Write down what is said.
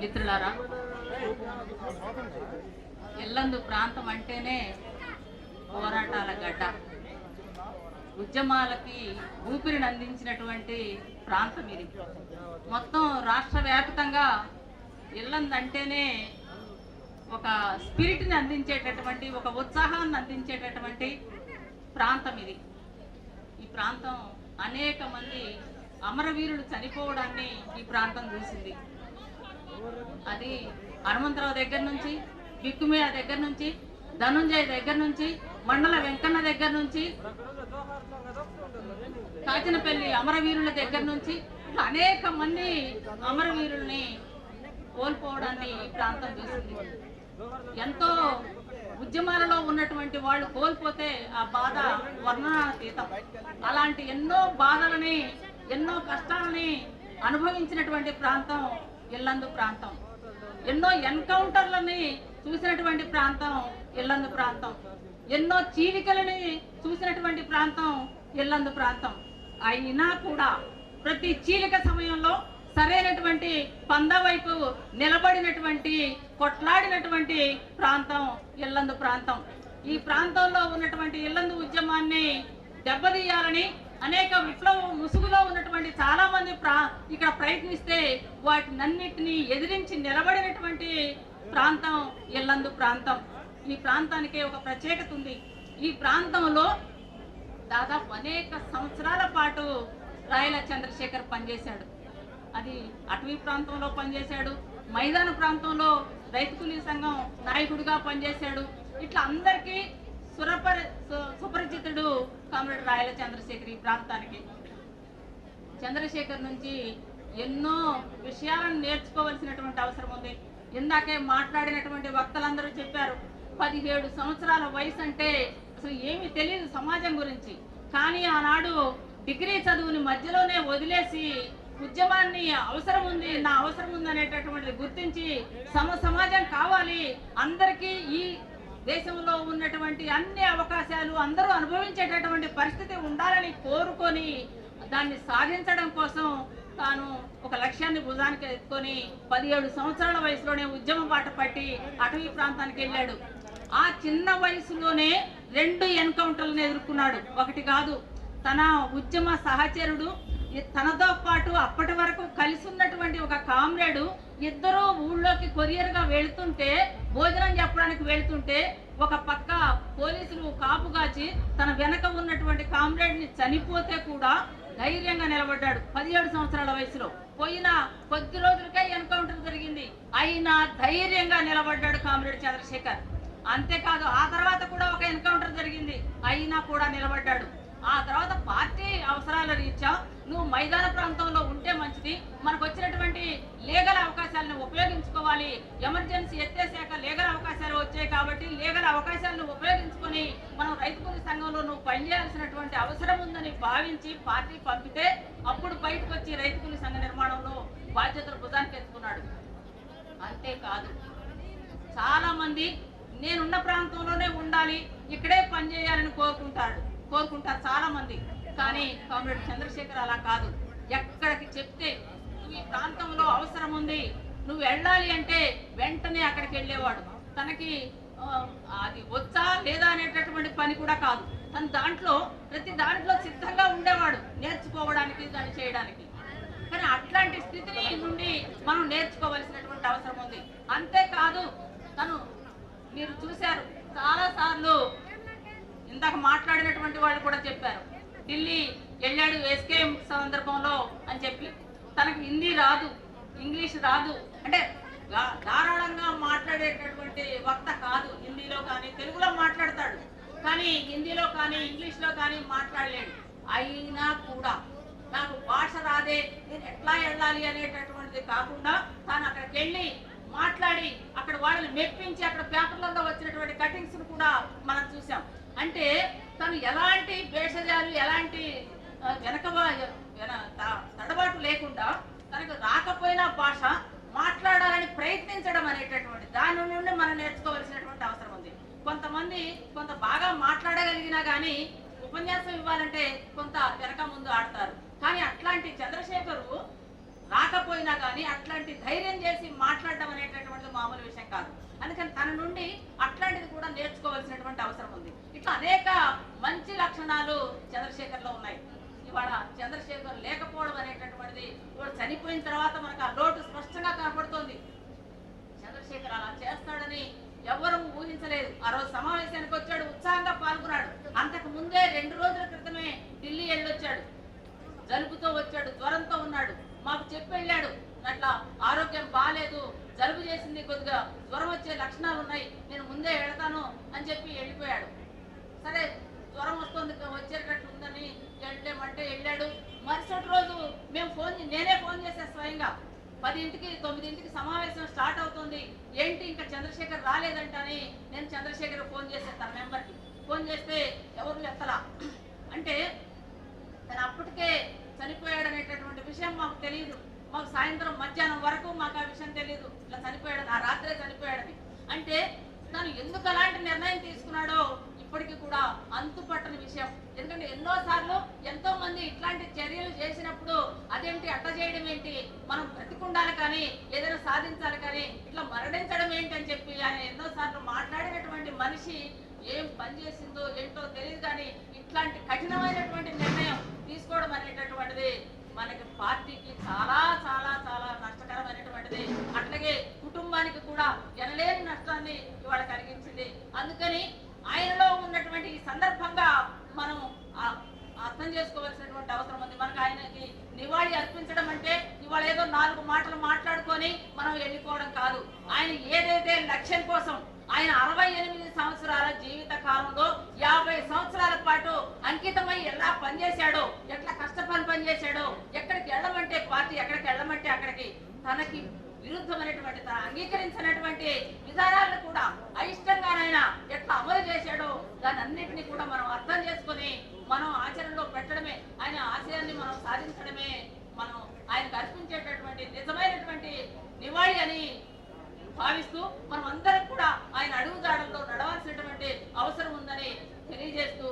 మిత్రులారా ఎల్లందు ప్రాంతం అంటేనే పోరాటాల గడ్డ. ఉద్యమాలకి ఊపిరిని అందించినటువంటి ప్రాంతం ఇది. మొత్తం రాష్ట్ర వ్యాప్తంగా ఇల్లందు అంటేనే ఒక స్పిరిట్ని అందించేటటువంటి ఒక ఉత్సాహాన్ని అందించేటటువంటి ప్రాంతం ఇది. ఈ ప్రాంతం అనేక మంది అమరవీరులు చనిపోవడాన్ని ఈ ప్రాంతం చూసింది. అది హనుమంతరావు దగ్గర నుంచి బిక్కుమీడ దగ్గర నుంచి ధనుంజయ దగ్గర నుంచి మండల వెంకన్న దగ్గర నుంచి కాచినపల్లి అమరవీరుల దగ్గర నుంచి అనేక మంది అమరవీరుల్ని కోల్పోవడాన్ని ఈ ప్రాంతం చూసింది. ఎంతో ఉద్యమాలలో ఉన్నటువంటి వాళ్ళు కోల్పోతే ఆ బాధ వర్ణనాతీతం. అలాంటి ఎన్నో బాధలని ఎన్నో కష్టాలని అనుభవించినటువంటి ప్రాంతం ఇల్లందు ప్రాంతం. ఎన్నో ఎన్కౌంటర్లని చూసినటువంటి ప్రాంతం ఇల్లందు ప్రాంతం. ఎన్నో చీలికలని చూసినటువంటి ప్రాంతం ఇల్లందు ప్రాంతం. అయినా కూడా ప్రతి చీలిక సమయంలో సరైనటువంటి పంద వైపు నిలబడినటువంటి కొట్లాడినటువంటి ప్రాంతం ఇల్లందు ప్రాంతం. ఈ ప్రాంతంలో ఉన్నటువంటి ఇల్లందు ఉద్యమాన్ని దెబ్బతీయాలని అనేక విప్లవ ముసుగులో ఉన్నటువంటి చాలా మంది ప్రా ఇక్కడ ప్రయత్నిస్తే వాటినన్నిటినీ ఎదిరించి నిలబడినటువంటి ప్రాంతం ఇల్లందు ప్రాంతం. ఈ ప్రాంతానికే ఒక ప్రత్యేకత ఉంది. ఈ ప్రాంతంలో దాదాపు అనేక సంవత్సరాల పాటు రాయల చంద్రశేఖర్ పనిచేశాడు. అది అటవీ ప్రాంతంలో పనిచేశాడు మైదాన ప్రాంతంలో రైతు కూలీ సంఘం నాయకుడిగా పనిచేశాడు. ఇట్లా అందరికీ సురపరి సు- సుపరిచితుడు కామ్రేడ్ రాయల చంద్రశేఖర్ ఈ ప్రాంతానికి. చంద్రశేఖర్ నుంచి ఎన్నో విషయాలను నేర్చుకోవలసినటువంటి అవసరం ఉంది. ఇందాకే మాట్లాడినటువంటి వక్తలందరూ చెప్పారు పదిహేడు సంవత్సరాల వయసు అంటే అసలు ఏమి తెలియదు సమాజం గురించి. కానీ ఆనాడు డిగ్రీ చదువుని మధ్యలోనే వదిలేసి ఉద్యమాన్ని అవసరం ఉంది నా అవసరం ఉంది అనేటటువంటిది గుర్తించి సమ సమాజం కావాలి. అందరికీ ఈ దేశంలో ఉన్నటువంటి అన్ని అవకాశాలు అందరూ అనుభవించేటటువంటి పరిస్థితి ఉండాలని కోరుకొని దాన్ని సాధించడం కోసం తాను ఒక లక్ష్యాన్ని భుజానికి ఎత్తుకొని పదిహేడు సంవత్సరాల వయసులోనే ఉద్యమం బాట పట్టి అటవీ ప్రాంతానికి వెళ్ళాడు. ఆ చిన్న వయసులోనే రెండు ఎన్కౌంటర్లను ఎదుర్కొన్నాడు. ఒకటి కాదు తన ఉద్యమ సహచరుడు తనతో పాటు అప్పటి వరకు కలిసి ఉన్నటువంటి ఒక కామ్రేడు ఇద్దరు ఊళ్ళోకి కొరియర్గా వెళ్తుంటే భోజనం చెప్పడానికి వెళ్తుంటే ఒక పక్క పోలీసులు కాపుగాచి తన వెనక ఉన్నటువంటి కామ్రేడ్ని చనిపోతే కూడా ధైర్యంగా నిలబడ్డాడు పదిహేడు సంవత్సరాల వయసులో. పోయిన కొద్ది రోజులకే ఎన్కౌంటర్ జరిగింది. అయినా ధైర్యంగా నిలబడ్డాడు కామ్రేడ్ చంద్రశేఖర్. అంతేకాదు ఆ తర్వాత కూడా ఒక ఎన్కౌంటర్ జరిగింది. అయినా కూడా నిలబడ్డాడు. ఆ తర్వాత పార్టీ అవసరాల రీత్యా నువ్వు మైదాన ప్రాంతంలో ఉంటే మంచిది. మనకు వచ్చినటువంటి లీగల్ అవకాశాలను ఉపయోగించుకోవాలి. ఎమర్జెన్సీ ఎత్తేసాక లీగల్ అవకాశాలు వచ్చాయి కాబట్టి లీగల్ అవకాశాలను ఉపయోగించుకొని మనం రైతు కూలీ సంఘంలో నువ్వు పనిచేయాల్సినటువంటి అవసరం ఉందని భావించి పార్టీ పంపితే అప్పుడు బయటకు వచ్చి రైతు కూలీ సంఘ నిర్మాణంలో బాధ్యతలు భుజానికి ఎత్తుకున్నాడు. అంతేకాదు చాలా మంది నేనున్న ప్రాంతంలోనే ఉండాలి ఇక్కడే పనిచేయాలని కోరుకుంటారు కోరుకుంటారు చాలా మంది కానీ కామ్రేడ్ చంద్రశేఖర్ అలా కాదు. ఎక్కడికి చెప్తే నువ్వు ఈ ప్రాంతంలో అవసరం ఉంది. నువ్వు వెళ్ళాలి అంటే వెంటనే అక్కడికి వెళ్ళేవాడు. తనకి అది వచ్చా లేదా అనేటటువంటి పని కూడా కాదు. తన దాంట్లో ప్రతి దాంట్లో సిద్ధంగా ఉండేవాడు నేర్చుకోవడానికి దాన్ని చేయడానికి. కానీ అట్లాంటి స్థితిని నుండి మనం నేర్చుకోవలసినటువంటి అవసరం ఉంది. అంతేకాదు తను మీరు చూశారు చాలా సార్లు ఇందాక మాట్లాడినటువంటి వాళ్ళు కూడా చెప్పారు. ఢిల్లీ వెళ్ళాడు ఎస్కేఎం సందర్భంలో అని చెప్పి తనకు హిందీ రాదు ఇంగ్లీష్ రాదు అంటే ధారాళంగా మాట్లాడేటటువంటి వక్త కాదు హిందీలో కానీ తెలుగులో మాట్లాడతాడు కానీ హిందీలో కానీ ఇంగ్లీష్లో కానీ మాట్లాడలేడు. అయినా కూడా నాకు భాష రాదే నేను ఎట్లా వెళ్ళాలి అనేటటువంటిది కాకుండా తాను అక్కడికి వెళ్ళి మాట్లాడి అక్కడ వాళ్ళని మెప్పించి అక్కడ పేపర్లలో వచ్చినటువంటి కటింగ్స్ను కూడా మనం చూసాం. అంటే తను ఎలాంటి భేషజాలు ఎలాంటి వెనక వెన- త- తడబాటు లేకుండా తనకు రాకపోయినా భాష మాట్లాడాలని ప్రయత్నించడం అనేటటువంటి దాని నుండి మనం నేర్చుకోవాల్సినటువంటి అవసరం ఉంది. కొంతమంది కొంత బాగా మాట్లాడగలిగినా కానీ ఉపన్యాసం ఇవ్వాలంటే కొంత వెనక ముందు ఆడతారు. కానీ అట్లాంటి చంద్రశేఖరు రాకపోయినా కానీ అట్లాంటి ధైర్యం చేసి మాట్లాడడం అనేటటువంటిది మామూలు విషయం కాదు. అందుకని తన నుండి అట్లాంటిది కూడా నేర్చుకోవాల్సినటువంటి అవసరం ఉంది. ఇట్లా అనేక మంచి లక్షణాలు చంద్రశేఖర్లో ఉన్నాయి. ఇవాళ చంద్రశేఖర్ లేకపోవడం అనేటటువంటిది ఇవాళ చనిపోయిన తర్వాత మనకు ఆ లోటు స్పష్టంగా కనపడుతోంది. చంద్రశేఖర్ అలా చేస్తాడని ఎవరు ఊహించలేదు. ఆ రోజు సమావేశానికి వచ్చాడు ఉత్సాహంగా పాల్గొన్నాడు. అంతకు ముందే రెండు రోజుల క్రితమే ఢిల్లీ వెళ్ళొచ్చాడు. జలుబుతో వచ్చాడు జ్వరంతో ఉన్నాడు. మాకు చెప్పి వెళ్ళాడు అట్లా ఆరోగ్యం బాగాలేదు జలుబు చేసింది కొద్దిగా జ్వరం వచ్చే లక్షణాలు ఉన్నాయి నేను ముందే వెళతాను అని చెప్పి వెళ్ళిపోయాడు. సరే జ్వరం వస్తుంది వచ్చేటట్టు ఉందని వెళ్ళామంటే వెళ్ళాడు. మరుసటి రోజు మేము ఫోన్ నేనే ఫోన్ చేసా స్వయంగా. పదింటికి తొమ్మిదింటికి సమావేశం స్టార్ట్ అవుతుంది. ఏంటి ఇంకా చంద్రశేఖర్ రాలేదంటని నేను చంద్రశేఖర్ ఫోన్ చేశాను తన నెంబర్కి ఫోన్ చేస్తే ఎవరు ఎత్తలా? అంటే తను అప్పటికే చనిపోయాడు అనేటటువంటి విషయం మాకు తెలియదు మాకు సాయంత్రం మధ్యాహ్నం వరకు మాకు ఆ విషయం తెలియదు ఇట్లా చనిపోయాడు ఆ రాత్రే చనిపోయాడని అంటే తను ఎందుకు అలాంటి నిర్ణయం తీసుకున్నాడో ఇప్పటికీ కూడా అంతుపట్టని విషయం చెప్పండి ఎన్నో సార్లు ఎంతో మంది ఇట్లాంటి చర్యలు చేసినప్పుడు అదేంటి అట్ట చేయడం ఏంటి? మనం బ్రతికుండాలి కానీ ఏదైనా సాధించాలి కానీ ఇట్లా మరణించడం ఏంటి అని చెప్పి ఆయన ఎన్నో సార్లు మాట్లాడినటువంటి మనిషి ఏం పని చేసిందో ఏంటో తెలియదు కానీ ఇట్లాంటి కఠినమైనటువంటి నిర్ణయం తీసుకోవడం అనేటటువంటిది మనకి పార్టీకి చాలా చాలా చాలా నష్టకరమైనటువంటిది అట్లాగే కుటుంబానికి కూడా ఎనలేని నష్టాన్ని ఇవాళ కలిగించింది అందుకని ఆయనలో ఉన్నటువంటి ఈ సందర్భంగా మనం ఆ- అర్థం చేసుకోవాల్సినటువంటి అవసరం ఉంది మనకు ఆయనకి నివాళి అర్పించడం అంటే ఇవాళ ఏదో నాలుగు మాటలు మాట్లాడుకొని మనం వెళ్ళిపోవడం కాదు. ఆయన ఏదైతే లక్ష్యం కోసం ఆయన అరవై ఎనిమిది సంవత్సరాల జీవిత కాలంలో యాభై సంవత్సరాల పాటు అంకితమై ఎలా పనిచేశాడో ఎట్లా కష్టపడి పనిచేశాడో ఎక్కడికి వెళ్ళమంటే పార్టీ ఎక్కడికి వెళ్ళమంటే అక్కడికి తనకి విరుద్ధమైనటువంటి అంగీకరించినటువంటి విధానాలను కూడా అయిష్టంగానైనా ఎట్లా అమలు చేశాడో దాని అన్నింటినీ కూడా మనం అర్థం చేసుకొని మనం ఆచరణలో పెట్టడమే ఆయన ఆశయాన్ని మనం సాధించడమే మనం ఆయనకు అర్పించేటటువంటి నిజమైనటువంటి నివాళి అని భావిస్తూ మనం అందరం కూడా ఆయన అడుగుజాడల్లో నడవాల్సినటువంటి అవసరం ఉందని తెలియజేస్తూ